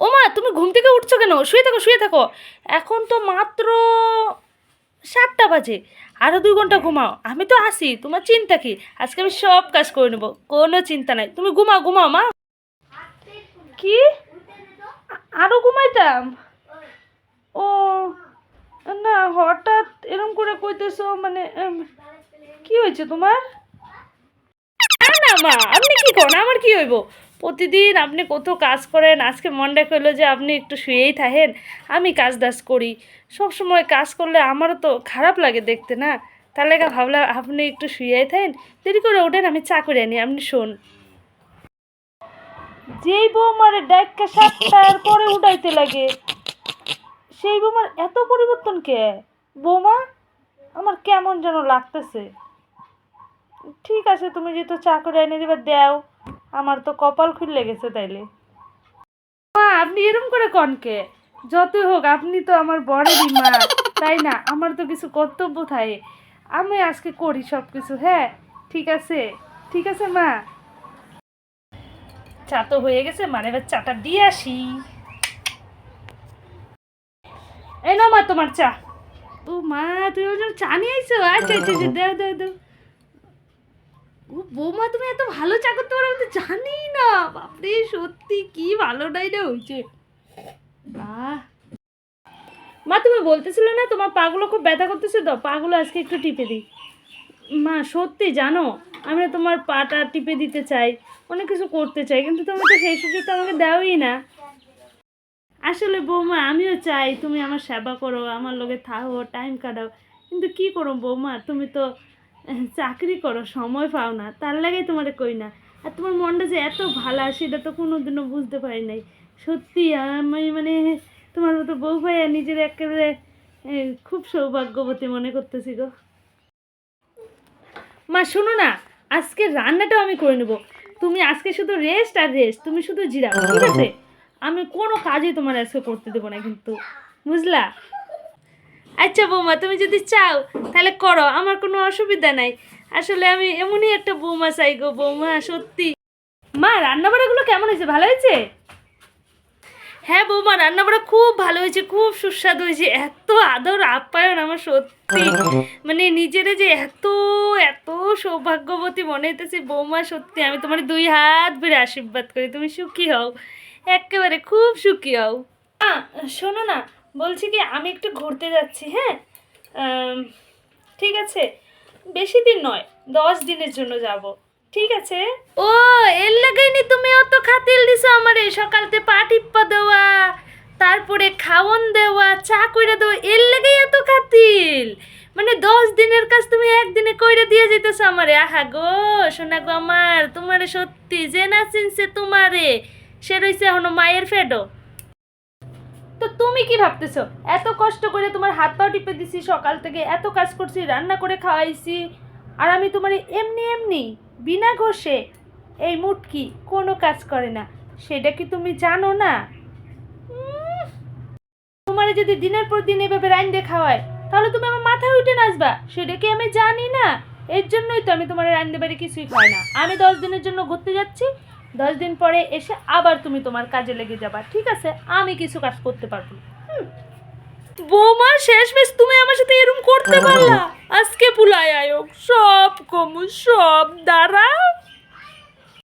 ও মা তুমি ঘুম থেকে উঠছো কেন? শুয়ে থাকো শুয়ে থাকো। এখন তো মাত্র সাতটা বাজে। আরও দুই ঘণ্টা ঘুমাও। আমি তো আসি, তোমার চিন্তা কি? আজকে আমি সব কাজ করে নেব। কোনো চিন্তা নাই। তুমি ঘুমাও ঘুমাও, মা। কি? আরও ঘুমাইতাম? ও, না, হঠাৎ এরকম করে কইতেছো মানে কি হয়েছে তোমার? না মা, আপনি কি করেন আমার কি হইব? প্রতিদিন আপনি কত কাজ করেন? আজকে মনটা কইলো যে আপনি একটু শুয়েই থাকেন, আমি কাজ দাজ করি। সব সময় কাজ করলে আমারও তো খারাপ লাগে দেখতে, না? তার লেগে ভাবলাম আপনি একটু শুয়েই থাকেন, দেরি করে ওঠেন আমি চা করে আনি, আপনি শোন। যেই বৌমারে ডাইকা সাতটার পরে উঠাইতে লাগে, সেই বৌমার এত পরিবর্তন কে? বৌমা, আমার কেমন যেন লাগতেছে। ঠিক আছে, তুমি যেহেতু চা করে এনে দিবা, দেও। আমার তো কপাল খুললে গেছে তাইলে। মা, আপনি এরম করে কনকে যতই হোক, আপনি তো আমার বড়েরই মা তাই না? আমার তো কিছু কর্তব্য থাকে। আমি আজকে করি সব কিছু হ্যাঁ? ঠিক আছে? ঠিক আছে, মা? চা তো হয়ে গেছে মানে এবার চাটা দিয়ে আসি। এই নাও মা তোমার চা। ও মা, তুমি চা নিয়ে আইছো? আচ্ছা আচ্ছা আচ্ছা দেও দেও দেও। ও বৌমা, তুমি এত ভালো চা করতে পারো আমি তো জানি না। বাপরে, সত্যি কি ভালো ডাইটা হয়েছে। আহ মা, তুমি বলতেছিলে না, তোমার পাগুলো খুব ব্যথা করতেছে তো, পাগুলো আজকে একটু টিপে দিই। মা, সত্যি জানো, আমি তোমার পাটা টিপে দিতে চাই, অনেক কিছু করতে চাই, কিন্তু তুমি তো সেই সুযোগটা আমাকে দাওই না। আসলে বৌমা, আমিও চাই তুমি আমার সেবা করো, আমার লগে থাকো টাইম কাটাও, কিন্তু কি করো বৌমা, তুমি তো চাকরি করো, সময় পাও না, তার লাগেই তোমারে কই না। আর তোমার মনটা যে এত ভালো, সেটা তো কোনোদিনও বুঝতে পারি নাই। সত্যি, আমি মানে তোমার মতো বউ ভাইয়া নিজের একেবারে খুব সৌভাগ্যবতী মনে করতেছি গো। মা, শোনো না, আজকে রান্নাটাও আমি করে নেব। তুমি আজকে শুধু রেস্ট আর রেস্ট তুমি শুধু জিরাও ঠিক আছে? আমি কোনো কাজই তোমার আজকে করতে দেবো না কিন্তু, বুঝলা? আচ্ছা বৌমা, তুমি যদি চাও, তাহলে করো, আমার কোনো অসুবিধা নাই। আসলে আমি এমনই একটা বৌমা চাই গো বৌমা, সত্যি। মা, রান্নাবাড়াগুলো কেমন হয়েছে, ভালো হয়েছে? হ্যাঁ বৌমা, রান্নাবাড়া খুব ভালো হয়েছে, খুব সুস্বাদু হয়েছে। এত আদর, আপ্যায়ন আমার সত্যি। মানে নিজেরে যে এত এত সৌভাগ্যবতী মনে হইতেছে, বৌমা, সত্যি, আমি তোমার দুই হাত ভরে আশীর্বাদ করি, তুমি সুখী হও। একেবারে খুব সুখী হও। শোনো না বলছি কি, আমি একটু ঘুরতে যাচ্ছি হ্যাঁ? ঠিক আছে। বেশি দিন নয়, দশ দিনের জন্য যাব। ঠিক আছে? ও, এর লাগাইনি তুমি অত খাতিল দিছো আমারে, সকালতে পা টিপ্পা দেওয়া, তারপরে খাওয়ন দেওয়া, চা কইরা দেওয়া, এর লাগাই এত খাতিল মানে দশ দিনের কাজ তুমি একদিনে কইরা দিয়ে যেতেছো আমারে। আহা গো শোনা গো আমার, তোমারে সত্যি যে না চিনছে তোমারে, সে রইছে এখনও মায়ের ফেডো। তো তুমি কি ভাবতেছো? এত কষ্ট করে তোমার হাত পা টিপে দিছি, সকাল থেকে এত কাজ করছি, রান্না করে খাওয়াইছি, আর আমি তোমার এমনি এমনি, বিনা ঘষে, এই মুটকি কোনো কাজ করে না। সেটা কি তুমি জানো না? তোমার যদি দিনের পর দিন এভাবে রাইন খাওয়ায়, তাহলে তুমি আমার মাথায় উঠে নাচবা। সেটা কি আমি জানি না? এর জন্যই তো আমি তোমার রাইন্দে বাড়ি কিছুই খাই না। আমি দশ দিনের জন্য ঘুরতে যাচ্ছি দশ দিন পরে এসে আবার তুমি তোমার কাজে লেগে যাবা, ঠিক আছে? আমি কিছু কাজ করতে পারব বৌমা শেষ শেষমেশ তুমি আমার সাথে এরকম করতে পারলা? আজকে পুলাই আয়োগ, সব কমু সব দাঁড়া